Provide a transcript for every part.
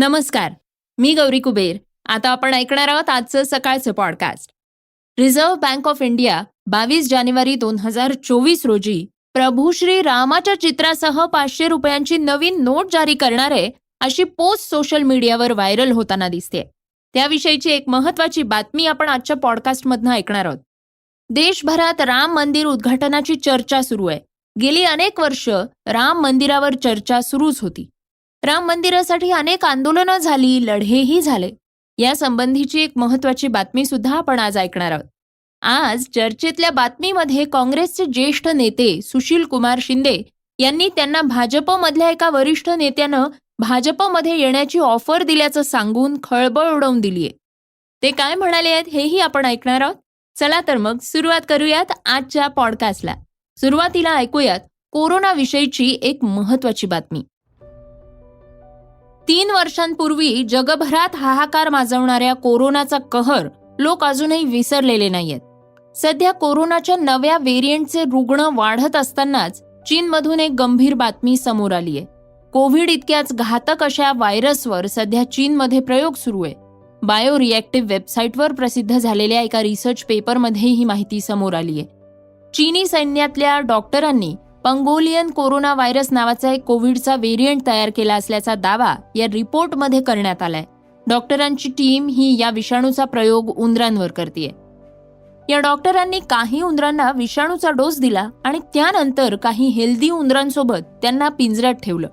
नमस्कार मी गौरी कुबेर. आता आपण ऐकणार आहोत आजचं सकाळचं podcast reserve bank of India बावीस जानेवारी दोन हजार चोवीस रोजी प्रभू श्री रामाच्या चित्रासह पाचशे रुपयांची नवीन नोट जारी करणार आहे अशी पोस्ट सोशल मीडियावर व्हायरल होताना दिसते. त्याविषयीची एक महत्वाची बातमी आपण आजच्या पॉडकास्टमधनं ऐकणार आहोत. देशभरात राम मंदिर उद्घाटनाची चर्चा सुरू आहे. गेली अनेक वर्ष राम मंदिरावर चर्चा सुरूच होती. राम मंदिरासाठी अनेक आंदोलनं झाली लढेही झाले. या संबंधीची एक महत्वाची बातमी सुद्धा आपण आज ऐकणार आहोत. आज चर्चेतल्या बातमीमध्ये काँग्रेसचे ज्येष्ठ नेते सुशील कुमार शिंदे यांनी त्यांना भाजपमधल्या एका वरिष्ठ नेत्यानं भाजपमध्ये येण्याची ऑफर दिल्याचं सांगून खळबळ उडवून दिलीये. ते काय म्हणाले आहेत हेही आपण ऐकणार आहोत. चला तर मग सुरुवात करूयात आजच्या पॉडकास्टला. सुरुवातीला ऐकूयात कोरोनाविषयीची एक महत्वाची बातमी. तीन वर्षांपूर्वी जगभरात हाहाकार माजवणाऱ्या कोरोनाचा कहर लोक अजूनही विसरलेले नाहीयेत. सध्या कोरोनाच्या नव्या व्हेरियंटचे रुग्ण वाढत असतानाच चीनमधून एक गंभीर बातमी समोर आली आहे. कोविड इतक्याच घातक अशा व्हायरसवर सध्या चीनमध्ये प्रयोग सुरू आहे. बायो रिॲक्टिव्ह वेबसाईटवर प्रसिद्ध झालेल्या एका रिसर्च पेपरमध्ये ही माहिती समोर आली आहे. चीनी सैन्यातल्या डॉक्टरांनी पंगोलियन कोरोना व्हायरस नावाचा एक कोविडचा व्हेरियंट तयार केला असल्याचा दावा या रिपोर्टमध्ये करण्यात आलाय. डॉक्टरांची टीम ही या विषाणूचा प्रयोग उंदरांवर करते या डॉक्टरांनी काही उंदरांना विषाणूचा डोस दिला आणि त्यानंतर काही हेल्दी उंदरांसोबत त्यांना पिंजऱ्यात ठेवलं.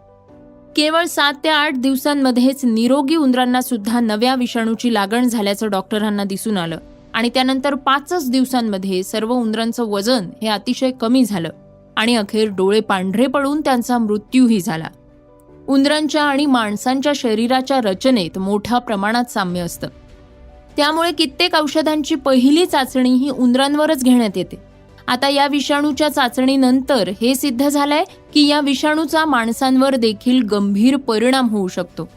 केवळ सात ते आठ दिवसांमध्येच निरोगी उंदरांना सुद्धा नव्या विषाणूची लागण झाल्याचं डॉक्टरांना दिसून आलं आणि त्यानंतर पाचच दिवसांमध्ये सर्व उंदरांचं वजन हे अतिशय कमी झालं. आणि अखेर डोळे पांढरे पडून त्यांचा मृत्यूही झाला. उंदरांच्या आणि माणसांच्या शरीराच्या रचनेत मोठ्या प्रमाणात साम्य असतं. त्यामुळे कित्येक औषधांची पहिली चाचणी ही उंदरांवरच घेण्यात येते. आता या विषाणूच्या चाचणीनंतर हे सिद्ध झालंय की या विषाणूचा माणसांवर देखील गंभीर परिणाम होऊ शकतो.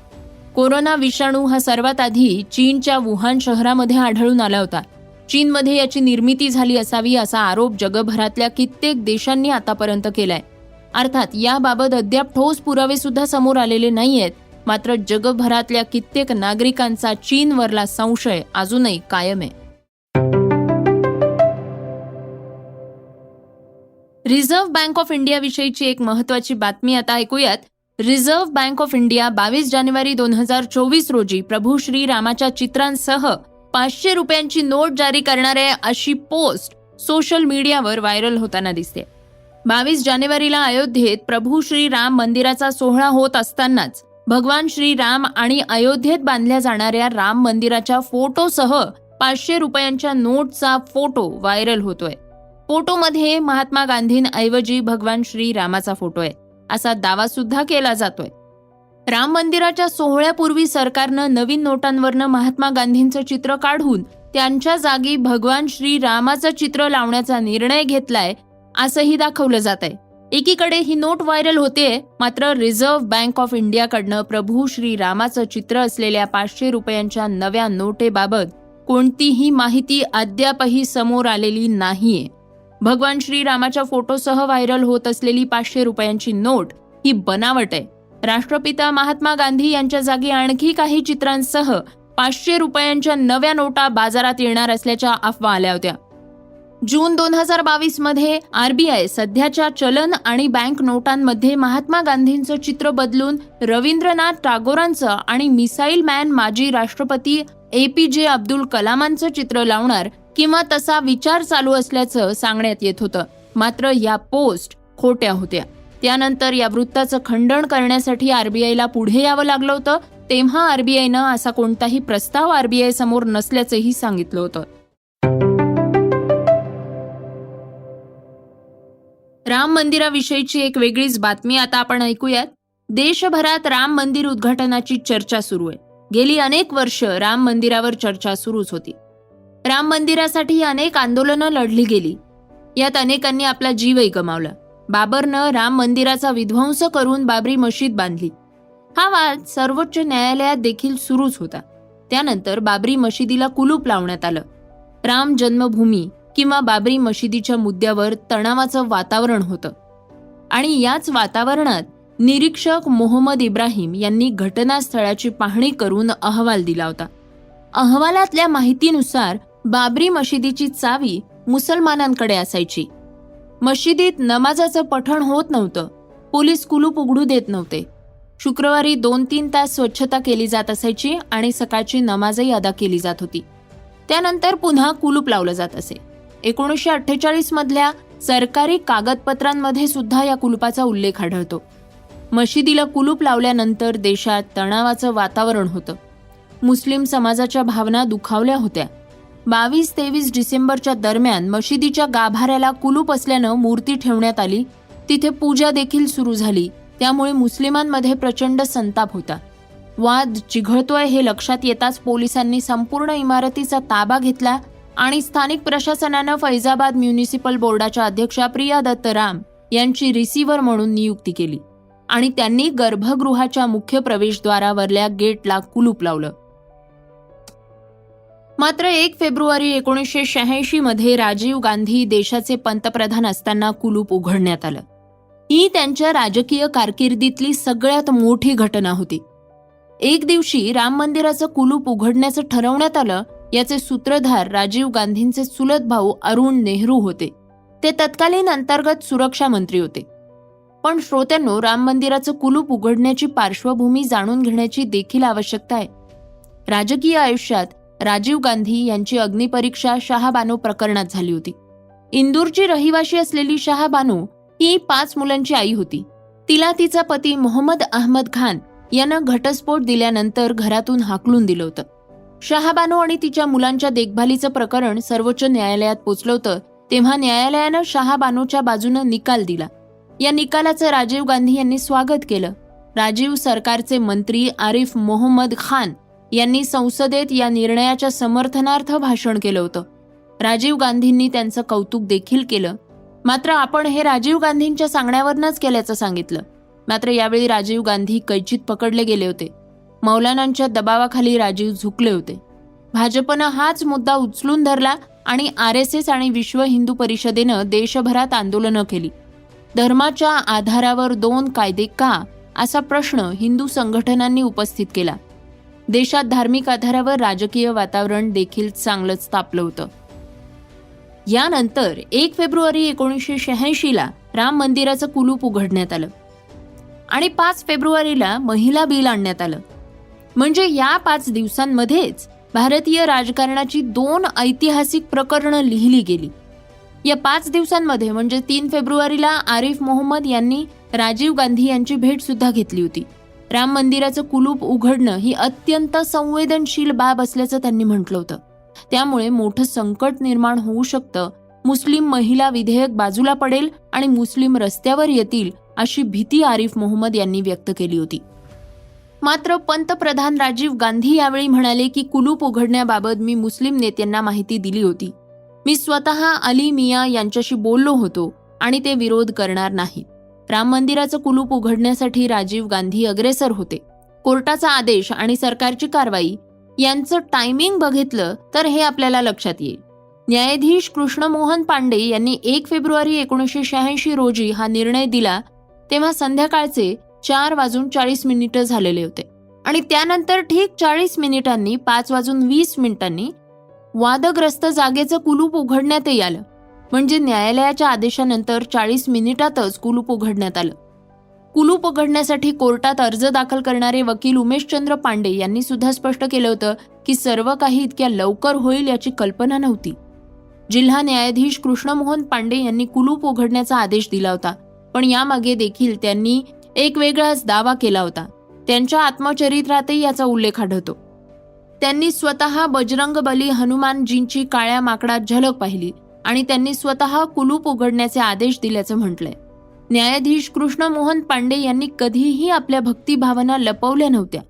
कोरोना विषाणू हा सर्वात आधी चीनच्या वुहान शहरामध्ये आढळून आला होता. चीनमध्ये याची निर्मिती झाली असावी असा आरोप जगभरातल्या कित्येक देशांनी आतापर्यंत केलाय. अर्थात याबाबत अद्याप ठोस पुरावे सुद्धा समोर आलेले नाहीयेत. मात्र जगभरातल्या कित्येक नागरिकांचा चीनवरला संशय अजूनही कायम आहे. रिझर्व्ह बँक ऑफ इंडिया विषयीची एक महत्वाची बातमी आता ऐकूयात. रिझर्व्ह बँक ऑफ इंडिया बावीस जानेवारी दोन हजार चोवीस रोजी प्रभू श्री रामाच्या चित्रांसह पाचशे रुपयांची नोट जारी करणार आहे अशी पोस्ट सोशल मीडियावर व्हायरल होताना दिसते. बावीस जानेवारीला अयोध्येत प्रभू श्री राम मंदिराचा सोहळा होत असतानाच भगवान श्री राम आणि अयोध्येत बांधल्या जाणाऱ्या राम मंदिराच्या फोटोसह पाचशे रुपयांच्या नोटचा फोटो व्हायरल होतोय. फोटोमध्ये महात्मा गांधींऐवजी भगवान श्री रामाचा फोटो आहे. असा दावा सुद्धा केला जातोय. राम मंदिराच्या सोहळ्यापूर्वी सरकारनं नवीन नोटांवरनं महात्मा गांधींचं चित्र काढून त्यांच्या जागी भगवान श्री रामाचं चित्र लावण्याचा निर्णय घेतलाय असंही दाखवलं जात आहे एकीकडे ही नोट व्हायरल होते मात्र रिझर्व्ह बँक ऑफ इंडियाकडनं प्रभू श्री रामाचं चित्र असलेल्या पाचशे रुपयांच्या नव्या नोटेबाबत कोणतीही माहिती अद्यापही समोर आलेली नाहीये. भगवान श्री रामाच्या फोटोसह व्हायरल होत असलेली पाचशे रुपयांची नोट ही बनावट आहे. राष्ट्रपिता महात्मा गांधी यांच्या जागी आणखी काही चित्रांसह पाचशे रुपयांच्या नव्या नोटा बाजारात येणार असल्याच्या अफवा आल्या होत्या. जून दोन हजार बावीसमध्ये आरबीआय सध्याच्या चलन आणि बँक नोटांमध्ये महात्मा गांधींचं चित्र बदलून रवींद्रनाथ टागोरांचं आणि मिसाईल मॅन माजी राष्ट्रपती ए पी जे अब्दुल कलामांचं चित्र लावणार किंवा तसा विचार चालू असल्याचं सांगण्यात येत होतं. मात्र या पोस्ट खोट्या होत्या. त्यानंतर या वृत्ताचं खंडन करण्यासाठी आरबीआयला पुढे यावं लागलं होतं. तेव्हा आरबीआयनं असा कोणताही प्रस्ताव आरबीआय समोर नसल्याचंही सांगितलं होतं. राम मंदिराविषयीची एक वेगळीच बातमी आता आपण ऐकूयात. देशभरात राम मंदिर उद्घाटनाची चर्चा सुरू आहे. गेली अनेक वर्ष राम मंदिरावर चर्चा सुरूच होती. राम मंदिरासाठी अनेक आंदोलनं लढली गेली. यात अनेकांनी आपला जीवही गमावला. बाबरनं राम मंदिराचा विध्वंस करून बाबरी मशीद बांधली. हा वाद सर्वोच्च न्यायालयात देखील सुरूच होता. त्यानंतर बाबरी मशिदीला कुलूप लावण्यात आलं. राम जन्मभूमी किंवा बाबरी मशिदीच्या मुद्द्यावर तणावाचं वातावरण होतं. आणि याच वातावरणात निरीक्षक मोहम्मद इब्राहिम यांनी घटनास्थळाची पाहणी करून अहवाल दिला होता. अहवालातल्या माहितीनुसार बाबरी मशिदीची चावी मुसलमानांकडे असायची. मशिदीत नमाजाचं पठण होत नव्हतं. पोलीस कुलूप उघडू देत नव्हते. शुक्रवारी दोन तीन तास स्वच्छता केली जात असायची आणि सकाळची नमाजही अदा केली जात होती. त्यानंतर पुन्हा कुलूप लावलं जात असे. एकोणीसशे अठ्ठेचाळीस मधल्या सरकारी कागदपत्रांमध्ये सुद्धा या कुलुपाचा उल्लेख आढळतो. मशिदीला कुलूप लावल्यानंतर देशात तणावाचं वातावरण होतं. मुस्लिम समाजाच्या भावना दुखावल्या होत्या. बावीस तेवीस डिसेंबरच्या दरम्यान मशिदीच्या गाभाऱ्याला कुलूप असल्यानं मूर्ती ठेवण्यात आली. तिथे पूजा देखील सुरू झाली. त्यामुळे मुस्लिमांमध्ये प्रचंड संताप होता. वाद चिघळतोय हे लक्षात येताच पोलिसांनी संपूर्ण इमारतीचा ताबा घेतला आणि स्थानिक प्रशासनानं फैजाबाद म्युनिसिपल बोर्डाच्या अध्यक्षा प्रिया दत्त राम यांची रिसिव्हर म्हणून नियुक्ती केली आणि त्यांनी गर्भगृहाच्या मुख्य प्रवेशद्वारावरल्या गेटला कुलूप लावलं. मात्र एक फेब्रुवारी एकोणीसशे शहाऐंशी मध्ये राजीव गांधी देशाचे पंतप्रधान असताना कुलूप उघडण्यात आलं. ही त्यांच्या राजकीय कारकिर्दीतली सगळ्यात मोठी घटना होती. एक दिवशी राम मंदिराचं कुलूप उघडण्याचं ठरवण्यात आलं याचे सूत्रधार राजीव गांधींचे चुलत भाऊ अरुण नेहरू होते. ते तत्कालीन अंतर्गत सुरक्षा मंत्री होते. पण श्रोत्यांनो राम मंदिराचं कुलूप उघडण्याची पार्श्वभूमी जाणून घेण्याची देखील आवश्यकता आहे. राजकीय आयुष्यात राजीव गांधी यांची अग्निपरीक्षा शहाबानो प्रकरणात झाली होती. इंदूरची रहिवाशी असलेली शहाबानो ही पाच मुलांची आई होती. तिला तिचा पती मोहम्मद अहमद खान यानं घटस्फोट दिल्यानंतर घरातून हाकलून दिलं होतं. शहाबानो आणि तिच्या मुलांच्या देखभालीचं प्रकरण सर्वोच्च न्यायालयात पोचलं होतं तेव्हा न्यायालयानं शहाबानोच्या बाजूनं निकाल दिला. या निकालाचं राजीव गांधी यांनी स्वागत केलं. राजीव सरकारचे मंत्री आरिफ मोहम्मद खान यांनी संसदेत या निर्णयाच्या समर्थनार्थ भाषण केलं होतं. राजीव गांधींनी त्यांचं कौतुक देखील केलं. मात्र आपण हे राजीव गांधींच्या सांगण्यावरनच केल्याचं सांगितलं. मात्र यावेळी राजीव गांधी कैचित पकडले गेले होते. मौलानांच्या दबावाखाली राजीव झुकले होते. भाजपनं हाच मुद्दा उचलून धरला आणि आर एस एस आणि विश्व हिंदू परिषदेनं देशभरात आंदोलनं केली. धर्माच्या आधारावर दोन कायदे का? असा प्रश्न हिंदू संघटनांनी उपस्थित केला. देशात धार्मिक आधारावर राजकीय वातावरण देखील चांगलंच तापलं होतं. यानंतर एक फेब्रुवारी एकोणीसशे शहाऐंशीला राम मंदिराचं कुलूप उघडण्यात आलं. आणि पाच फेब्रुवारीला महिला बिल आणण्यात आलं. म्हणजे या पाच दिवसांमध्येच भारतीय राजकारणाची दोन ऐतिहासिक प्रकरणं लिहिली गेली. या पाच दिवसांमध्ये म्हणजे तीन फेब्रुवारीला आरिफ मोहम्मद यांनी राजीव गांधी यांची भेट सुद्धा घेतली होती. राम मंदिराचं कुलूप उघडणं ही अत्यंत संवेदनशील बाब असल्याचं त्यांनी म्हटलं होतं. त्यामुळे मोठं संकट निर्माण होऊ शकतं. मुस्लिम महिला विधेयक बाजूला पडेल आणि मुस्लिम रस्त्यावर येतील अशी भीती आरिफ मोहम्मद यांनी व्यक्त केली होती. मात्र पंतप्रधान राजीव गांधी यावेळी म्हणाले की कुलूप उघडण्याबाबत मी मुस्लिम नेत्यांना माहिती दिली होती. मी स्वतः अली मिया यांच्याशी बोललो होतो आणि ते विरोध करणार नाही राम मंदिराचं कुलूप उघडण्यासाठी राजीव गांधी अग्रेसर होते. कोर्टाचा आदेश आणि सरकारची कारवाई यांचं टायमिंग बघितलं तर हे आपल्याला लक्षात येईल. न्यायाधीश कृष्णमोहन पांडे यांनी एक फेब्रुवारी एकोणीसशे शहाऐंशी रोजी हा निर्णय दिला तेव्हा संध्याकाळचे चार वाजून चाळीस मिनिटं झालेले होते. आणि त्यानंतर ठीक चाळीस मिनिटांनी पाच वाजून वीस मिनिटांनी वादग्रस्त जागेचं कुलूप उघडण्यातही आलं म्हणजे न्यायालयाच्या आदेशानंतर चाळीस मिनिटातच कुलूप उघडण्यात आलं. कुलूप उघडण्यासाठी कोर्टात अर्ज दाखल करणारे वकील उमेशचंद्र पांडे यांनी सुद्धा स्पष्ट केलं होतं की सर्व काही इतक्या लवकर होईल याची कल्पना नव्हती. जिल्हा न्यायाधीश कृष्णमोहन पांडे यांनी कुलूप उघडण्याचा आदेश दिला होता पण यामागे देखील त्यांनी एक वेगळाच दावा केला होता. त्यांच्या आत्मचरित्रातही याचा उल्लेख आढळतो. त्यांनी स्वतः बजरंग बली हनुमानजींची काळ्या माकडात झलक पाहिली. आणि त्यांनी स्वतः कुलूप उघडण्याचे आदेश दिल्याचं म्हटलंय. न्यायाधीश कृष्णमोहन पांडे यांनी कधीही आपल्या भक्तिभावना लपवल्या नव्हत्या.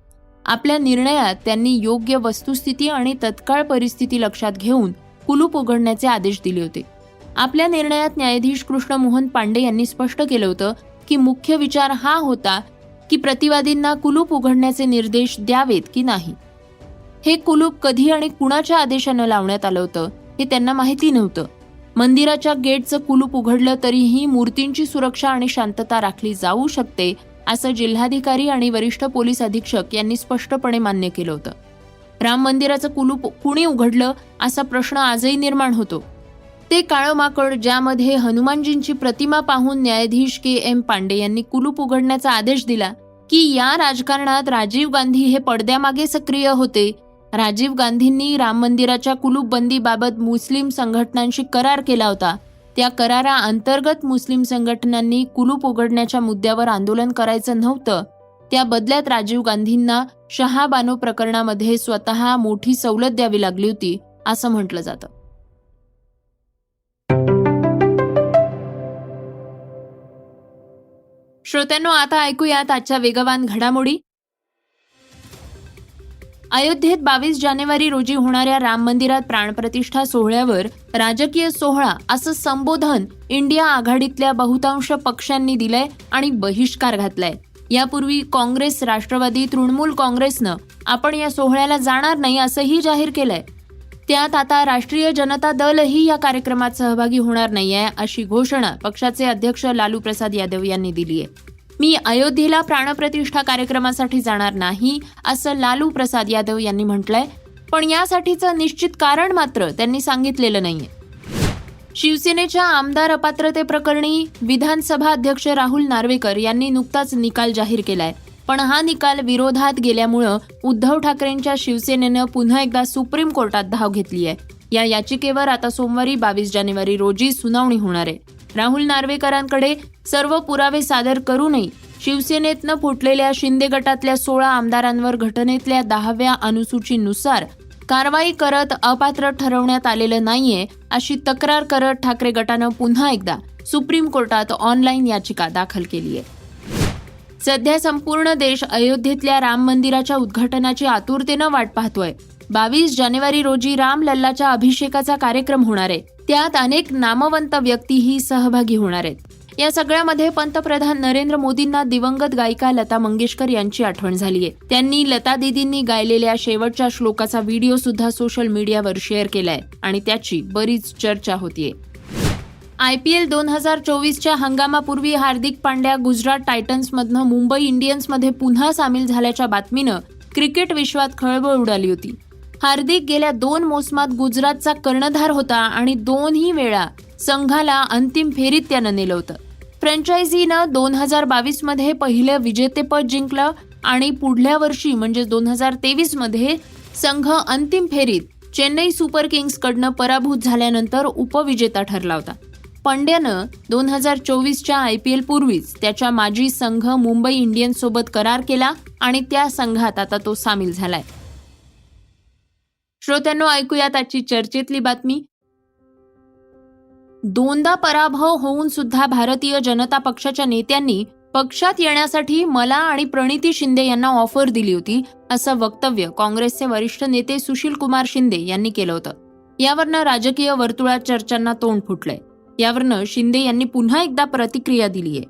आपल्या निर्णयात त्यांनी योग्य वस्तुस्थिती आणि तत्काळ परिस्थिती लक्षात घेऊन कुलूप उघडण्याचे आदेश दिले होते. आपल्या निर्णयात न्यायाधीश कृष्णमोहन पांडे यांनी स्पष्ट केलं होतं की मुख्य विचार हा होता की प्रतिवादींना कुलूप उघडण्याचे निर्देश द्यावेत की नाही. हे कुलूप कधी आणि कुणाच्या आदेशानं लावण्यात आलं होतं हे त्यांना माहिती नव्हतं. मंदिराच्या गेटचं कुलूप उघडलं तरीही मूर्तींची सुरक्षा आणि शांतता राखली जाऊ शकते असं जिल्हाधिकारी आणि वरिष्ठ पोलीस अधीक्षक यांनी स्पष्टपणे मान्य केलं होतं. राम मंदिराचं कुलूप कुणी उघडलं असा प्रश्न आजही निर्माण होतो. ते काळं माकड ज्यामध्ये हनुमानजींची प्रतिमा पाहून न्यायाधीश के एम पांडे यांनी कुलूप उघडण्याचा आदेश दिला की या राजकारणात राजीव गांधी हे पडद्यामागे सक्रिय होते राजीव गांधींनी राम मंदिराच्या कुलूपबंदीबाबत मुस्लिम संघटनांशी करार केला होता. त्या करारा अंतर्गत मुस्लिम संघटनांनी कुलूप उघडण्याच्या मुद्द्यावर आंदोलन करायचं नव्हतं. त्या बदल्यात राजीव गांधींना शहाबानो प्रकरणामध्ये स्वतः मोठी सवलत द्यावी लागली होती असं म्हटलं जातं. श्रोत्यांनो आता ऐकूयात आजच्या वेगवान घडामोडी. अयोध्येत बावीस जानेवारी रोजी होणाऱ्या राम मंदिरात प्राणप्रतिष्ठा सोहळ्यावर राजकीय सोहळा असं संबोधन इंडिया आघाडीतल्या बहुतांश पक्षांनी दिलंय आणि बहिष्कार घातलाय. यापूर्वी काँग्रेस राष्ट्रवादी तृणमूल काँग्रेसनं आपण या सोहळ्याला जाणार नाही असंही जाहीर केलंय. त्यात आता राष्ट्रीय जनता दलही या कार्यक्रमात सहभागी होणार नाही आहे अशी घोषणा पक्षाचे अध्यक्ष लालू प्रसाद यादव यांनी दिली आहे मी अयोध्येला प्राणप्रतिष्ठा कार्यक्रमासाठी जाणार नाही असं लालू प्रसाद यादव यांनी म्हटलंय. पण यासाठीचं निश्चित कारण मात्र त्यांनी सांगितलेलं नाहीये. शिवसेनेच्या आमदार अपात्रतेप्रकरणी विधानसभा अध्यक्ष राहुल नार्वेकर यांनी नुकताच निकाल जाहीर केलाय. पण हा निकाल विरोधात गेल्यामुळं उद्धव ठाकरेंच्या शिवसेनेनं पुन्हा एकदा सुप्रीम कोर्टात धाव घेतली आहे या याचिकेवर आता सोमवारी बावीस जानेवारी रोजी सुनावणी होणार आहे. राहुल नार्वेकरांकडे सर्व पुरावे सादर करूनही शिवसेनेतनं फुटलेल्या शिंदे गटातल्या सोळा आमदारांवर घटनेतल्या दहाव्या अनुसूचीनुसार कारवाई करत अपात्र ठरवण्यात आलेलं नाहीये अशी तक्रार करत ठाकरे गटानं पुन्हा एकदा सुप्रीम कोर्टात ऑनलाईन याचिका दाखल केली आहे सध्या संपूर्ण देश अयोध्येतल्या राम मंदिराच्या उद्घाटनाची आतुरतेनं वाट पाहतोय. बावीस जानेवारी रोजी राम लल्लाच्या अभिषेकाचा कार्यक्रम होणार आहे. त्यात अनेक नामवंत व्यक्तीही सहभागी होणार आहेत. या सगळ्यामध्ये पंतप्रधान नरेंद्र मोदींना दिवंगत गायिका लता मंगेशकर यांची आठवण झालीय. त्यांनी लता दिदींनी गायलेल्या शेवटच्या श्लोकाचा व्हिडिओ सुद्धा सोशल मीडियावर शेअर केलाय आणि त्याची बरीच चर्चा होतीये. आय पी एल दोन हजार चोवीसच्या हंगामापूर्वी हार्दिक पांड्या गुजरात टायटन्समधनं मुंबई इंडियन्समध्ये पुन्हा सामील झाल्याच्या बातमीनं क्रिकेट विश्वात खळबळ उडाली होती. हार्दिक गेल्या दोन मोसमात गुजरातचा कर्णधार होता आणि दोनही वेळा संघाला अंतिम फेरीत त्यानं नेलं होतं फ्रँचायझीनं दोन हजार बावीसमध्ये पहिलं विजेतेपद जिंकलं आणि पुढल्या वर्षी म्हणजे दोन हजार तेवीसमध्ये संघ अंतिम फेरीत चेन्नई सुपर किंग्सकडनं पराभूत झाल्यानंतर उपविजेता ठरला होता. पंड्यानं दोन हजार चोवीसच्या आय पी एल पूर्वीच त्याच्या माजी संघ मुंबई इंडियन्ससोबत करार केला आणि त्या संघात आता तो सामील झालाय. श्रोत्यांनो ऐकूयात आजची चर्चेतली बातमी. दोनदा पराभव होऊन सुद्धा भारतीय जनता पक्षाच्या नेत्यांनी पक्षात येण्यासाठी मला आणि प्रणिती शिंदे यांना ऑफर दिली होती असं वक्तव्य काँग्रेसचे वरिष्ठ नेते सुशील कुमार शिंदे यांनी केलं होतं. यावरनं राजकीय वर्तुळात चर्चांना तोंड फुटलंय. यावरनं शिंदे यांनी पुन्हा एकदा प्रतिक्रिया दिली आहे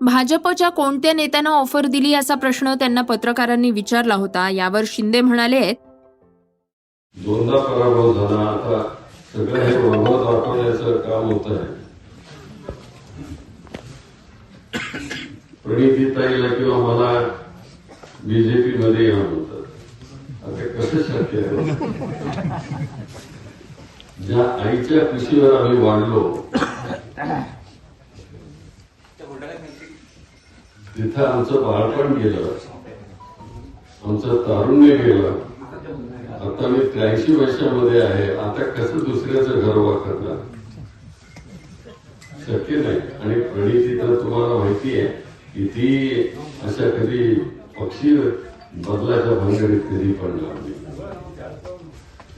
भाजपच्या कोणत्या नेत्यांना ऑफर दिली असा प्रश्न त्यांना पत्रकारांनी विचारला होता यावर शिंदे म्हणाले दोनदा पराभव झाला. आता सगळं हे वैभव दाखवण्याचं काम होत आहे. प्रणितीताईला किंवा मला बीजेपी मध्ये येणार म्हणतात आता कसं शक्य आहे? ज्या आईच्या कुशीवर आम्ही वाढलो तिथं आमचं बाळपण गेलं. आमचं तारुण्य गेलं. आता मी त्र्याऐंशी वर्षामध्ये आहे. आता कसं दुसऱ्याचं घर करणार शक्य नाही. आणि प्रणिती तर तुम्हाला माहिती आहे की ती अशा कधी पक्षी बदलाच्या भानगडीत कधी पडणार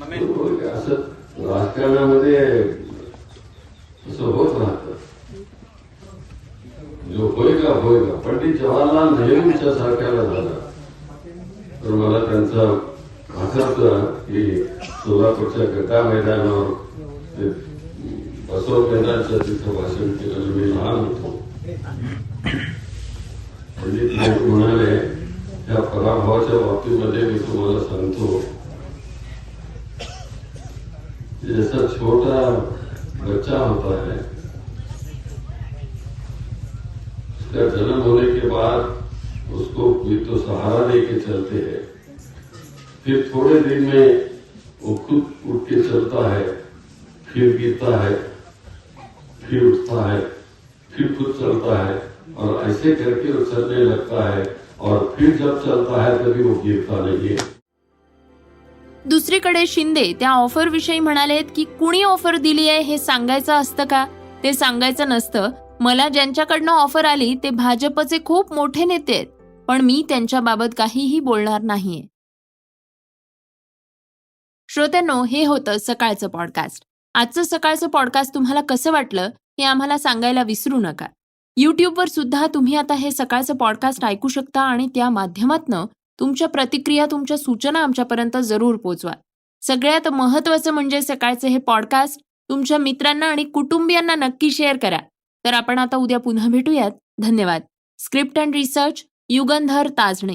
नाही बरोबर का? असं राजकारणामध्ये असं होत राहतं. जो होय का होय का पंडित जवाहरलाल नेहरूंच्या सारख्याला झाला. तर मला त्यांचा आठवतं की सोलापूरच्या गटा मैदानावर ते बसव केंद्राच्या तिथं भाषण पंडित म्हणाले या पराभवाच्या बाबतीमध्ये मी तुम्हाला सांगतो जैसा छोटा बच्चा होता है उसका जन्म होने के बाद उसको भी तो सहारा दे के चलते हैं फिर थोड़े दिन में वो खुद उठ के चलता है फिर गिरता है फिर उठता है फिर खुद चलता है और ऐसे करके वो चलने लगता है और फिर जब चलता है तभी वो गिरता नहीं है। दुसरीकडे शिंदे त्या ऑफर विषयी म्हणालेत की कुणी ऑफर दिली आहे हे सांगायचं असतं का? ते सांगायचं नसतं. मला ज्यांच्याकडनं ऑफर आली ते भाजपचे खूप मोठे नेते आहेत. पण मी त्यांच्याबाबत काहीही बोलणार नाहीये. श्रोत्यांनो हे होतं सकाळचं पॉडकास्ट आजचं सकाळचं पॉडकास्ट तुम्हाला कसं वाटलं हे आम्हाला सांगायला विसरू नका. यूट्यूबवर सुद्धा तुम्ही आता हे सकाळचं पॉडकास्ट ऐकू शकता आणि त्या माध्यमातनं तुमच्या प्रतिक्रिया तुमच्या सूचना आमच्यापर्यंत जरूर पोचवा. सगळ्यात महत्त्वाचं म्हणजे सकाळचे हे पॉडकास्ट तुमच्या मित्रांना आणि कुटुंबियांना नक्की शेअर करा. तर आपण आता उद्या पुन्हा भेटूयात. धन्यवाद. Script and research Yugandhar Tajane.